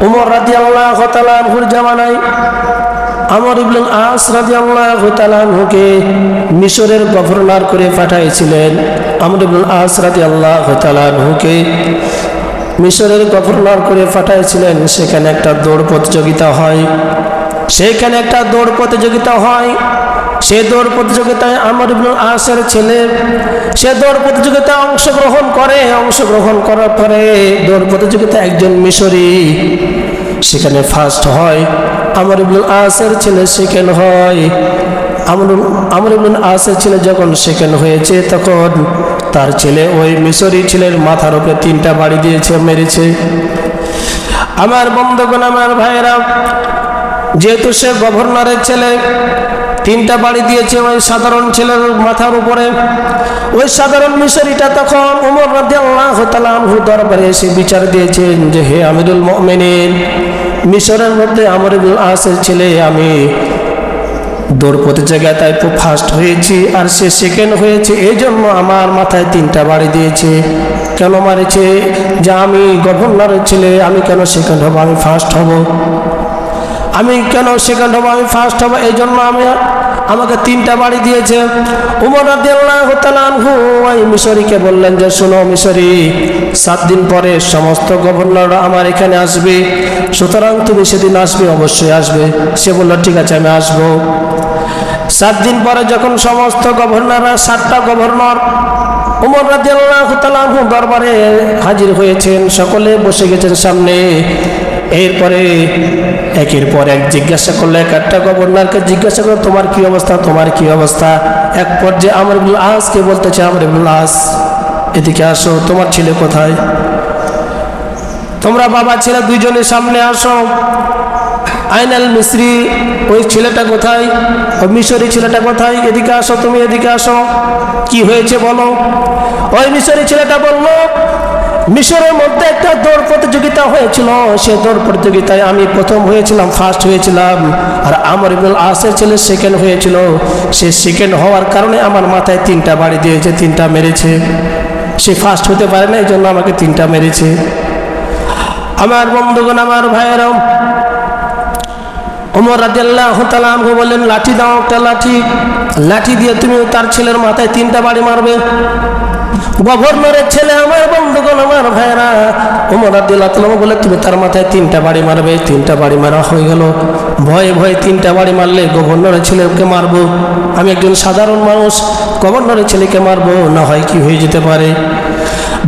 উমর রাজি আল্লাহ তালানহুর আমর ইবনুল আস রাজি আল্লাহ মিশরের গভর্নর করে পাঠাইছিলেন আমর ইবনুল আস রাজি আল্লাহ তালানহুকে মিশরের গভর্নর করে পাঠাইছিলেন, সেখানে একটা দৌড় প্রতিযোগিতা হয়। সেখানে একটা দৌড় প্রতিযোগিতা হয়। সে দৌড় প্রতিযোগিতায় আমর ইবনুল আসের ছেলে সে দৌড় প্রতিযোগিতায় অংশগ্রহণ করে। অংশগ্রহণ করার পরে দৌড় প্রতিযোগিতা একজন মিশরি সেখানে ফার্স্ট হয়। আমর ইবুল আসের ছেলে সেকেন্ড হয়। আমর ইবনুল আসের ছেলে যখন সেকেন্ড হয়েছে তখন তার ছেলে ওই মিশরি ছেলের মাথার উপরে তিনটা বাড়ি দিয়েছে, মেরেছে। আমার বন্ধুগণ, আমার ভাইয়েরা, যেহেতু সে গভর্নরের ছেলে তিনটা বাড়ি দিয়েছে ওই সাধারণ ছেলের মাথার উপরে। ওই সাধারণ মিশরিটা তখন উমর তালাহু দরবারে এসে বিচার দিয়েছেন যে, হে আমিরুল মমিনিন, মিশরের মধ্যে আমর আসের ছেলে, আমি দৌড় প্রতিযোগিতায় খুব ফার্স্ট হয়েছি আর সে সেকেন্ড হয়েছে এই জন্য আমার মাথায় তিনটা বাড়ি দিয়েছে। কেন মারেছে? যে, আমি গভর্নরের ছেলে, আমি কেন সেকেন্ড হব? আমি ফার্স্ট হব? আমি কেন সেকেন্ড হব? আমি ফার্স্ট হব এই জন্য আমি আমাকে তিনটা বাড়ি দিয়েছে। উমর রাদিয়াল্লাহু ওই মিশরিকে বললেন যে, শোনো মিশরি, সাত দিন পরে সমস্ত গভর্নররা আমার এখানে আসবে। সুতরাং তুমি সেদিন আসবে, অবশ্যই আসবে। সে বলল, ঠিক আছে, আমি আসব। সাত দিন পরে যখন সমস্ত গভর্নররা, সাতটা গভর্নর উমর রাদিয়াল্লাহু তাআলাহু দরবারে হাজির হয়েছেন, সকলে বসে গেছেন সামনে। এরপরে একের পর এক জিজ্ঞাসা করল, এক একটা গভর্নরকে জিজ্ঞাসা করল তোমার কি অবস্থা, তোমার কি অবস্থা? এক পর্যায়ে আমর ইবনুল আসকে বলতেছে, আমর আস এদিকে আসো, তোমার ছেলে কোথায়? তোমরা বাবা, ছেলে দুইজনের সামনে আসো। আইনাল মিস্ত্রি ওই ছেলেটা কোথায়? ওই মিশরি ছেলেটা কোথায়? এদিকে আসো, তুমি এদিকে আসো। কি হয়েছে বলো? ওই মিশরি ছেলেটা বলল মিশরের মধ্যে একটা দৌড় প্রতিযোগিতা হয়েছিল। সে দৌড় প্রতিযোগিতায় আমি প্রথম হয়েছিলাম ফার্স্ট হয়েছিলাম। আর আমার ইবনুল আসের ছেলে সেকেন্ড হয়েছিল। সে সেকেন্ড হওয়ার কারণে আমার মাথায় তিনটা বাড়ি দিয়েছে, তিনটা মেরেছে। সে ফার্স্ট হতে পারে না এই জন্য আমাকে তিনটা মেরেছে। আমার বন্ধুগণ, আমার ভাইয়েরাও ওমর রাজিয়াল্লাহ তালামকে বললেন, লাঠি দাও একটা লাঠি। লাঠি দিয়ে তুমি তার ছেলের মাথায় তিনটা বাড়ি মারবে। গভর্নরের ছেলে আমার বন্ধুগণ, আমার ভাইরা ওমর আব্দুল্লাহ তালাম বলে, তুমি তার মাথায় তিনটা বাড়ি মারবে, তিনটা বাড়ি মারা হয়ে গেল। ভয়ে ভয়ে তিনটা বাড়ি মারলে গভর্নরের ছেলেকে মারবো। আমি একজন সাধারণ মানুষ, গভর্নরের ছেলেকে মারবো, না হয় কি হয়ে যেতে পারে?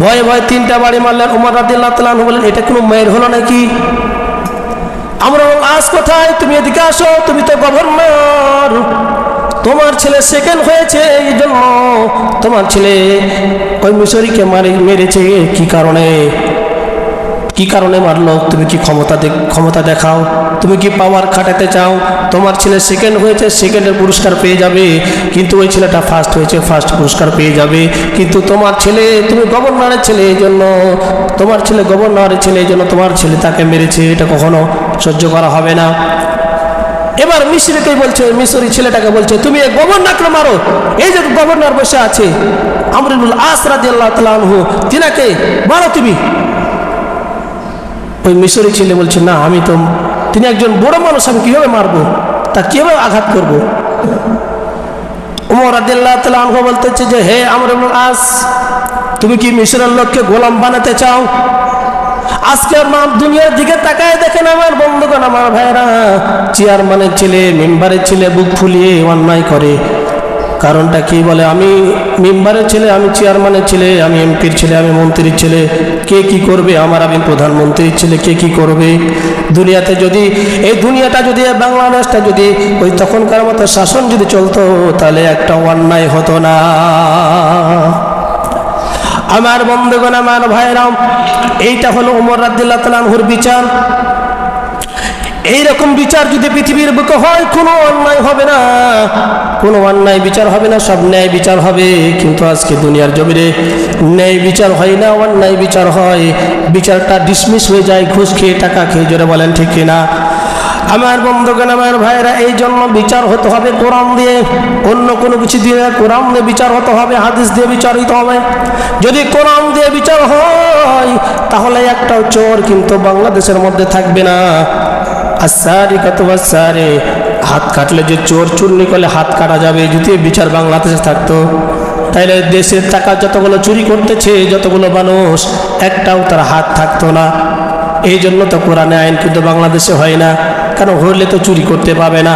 ভয়ে ভয়ে তিনটা বাড়ি মারলেন উমর আব্দুল্লাহ তালাম বলেন এটা কোনো মেয়ের হলো নাকি? আমরা আজ কোথায়? তুমি এদিকে আসো, তুমি তো গভর্নর। তোমার ছেলে সেকেন্ড হয়েছে এই জন্য তোমার ছেলে ওই মিশরিকে মারে মেরেছে? কি কারণে? কি কারণে মারলো? তুমি কি ক্ষমতা ক্ষমতা দেখাও? তুমি কি পাওয়ার খাটাতে চাও? তোমার ছেলে সেকেন্ড হয়েছে সেকেন্ডের পুরস্কার পেয়ে যাবে। কিন্তু ওই ছেলেটা ফার্স্ট হয়েছে ফার্স্ট পুরস্কার পেয়ে যাবে। কিন্তু তোমার ছেলে, তুমি গভর্নরের ছেলে এই জন্য। তোমার ছেলে গভর্নরের ছেলে এই জন্য তোমার ছেলে তাকে মেরেছে। এটা কখনো সহ্য করা হবে না। এবার মিশরিকে বলছে মিশরি ছেলেটাকে বলছে, তুমি এই গভর্নরকে মারো। এই যে গভর্নর বসে আছে আমরুল আসরাদি আল্লাহ তালু তিনাকে মারো তুমি। ওই মিশরি ছেলে বলছে, না, আমি তো, তিনি একজন বড় মানুষ, আমি কীভাবে মারবো? তা কীভাবে আঘাত করব? উমর আদিল্লাহ তালাহ বলতেছে যে, হে আমর আস, তুমি কি মিশরের লোককে গোলাম বানাতে চাও? আজকে আমার দুনিয়ার দিকে তাকায় দেখেন আমার বন্ধুগণ, আমার ভাইরা চেয়ারম্যানের ছেলে মেম্বারের ছেলে বুক ফুলিয়ে অন্যায় করে। কারণটা কি বলে? আমি মেম্বারের ছেলে, আমি চেয়ারম্যানের ছেলে, আমি এমপির ছেলে, আমি মন্ত্রীর ছেলে। কে কি করবে? আমার, আমি প্রধানমন্ত্রীর ছেলে, কে কি করবে? দুনিয়াতে যদি, এই দুনিয়াটা যদি বাংলাদেশটা যদি, ওই তখনকার মতো শাসন যদি চলতো, তাহলে একটা অন্যায় হতো না। আমার বন্ধুগণ, আমার ভাইরাম এইটা হলো উমর রাদ্দিল্লাহ তালামহুর বিচার। এইরকম বিচার যদি পৃথিবীর বুকে হয়, কোনো অন্যায় হবে না। কোনো অন্যায় বিচার হবে না, সব ন্যায় বিচার হবে। কিন্তু আজকে দুনিয়ার জমিরে ন্যায় বিচার হয় না, অন্যায় বিচার হয়। বিচারটা ডিসমিস হয়ে যায়, ঘুষ খেয়ে টাকা খেয়ে, জোরে বলেন ঠিক কিনা? আমার বন্ধুগণ, আমার ভাইরা এই জন্য বিচার হতে হবে কোরআন দিয়ে। অন্য কোনো কিছু দিয়ে কোরআন দিয়ে বিচার হতে হবে, হাদিস দিয়ে বিচারিত হবে। যদি কোরআন দিয়ে বিচার হয়, তাহলে একটাও চোর কিন্তু বাংলাদেশের মধ্যে থাকবে না। আর আসারি কত আসারে হাত কাটলে যে চোর চুরি করলে হাত কাটা যাবে, যদি বিচার বাংলাদেশে থাকতো। তাইলে দেশের টাকা যতগুলো চুরি করতেছে, যতগুলো মানুষ, একটাও তার হাত থাকতো না। এই জন্য তো কোরআনে আইন কিন্তু বাংলাদেশে হয় না। কারণ হলে তো চুরি করতে পাবে না?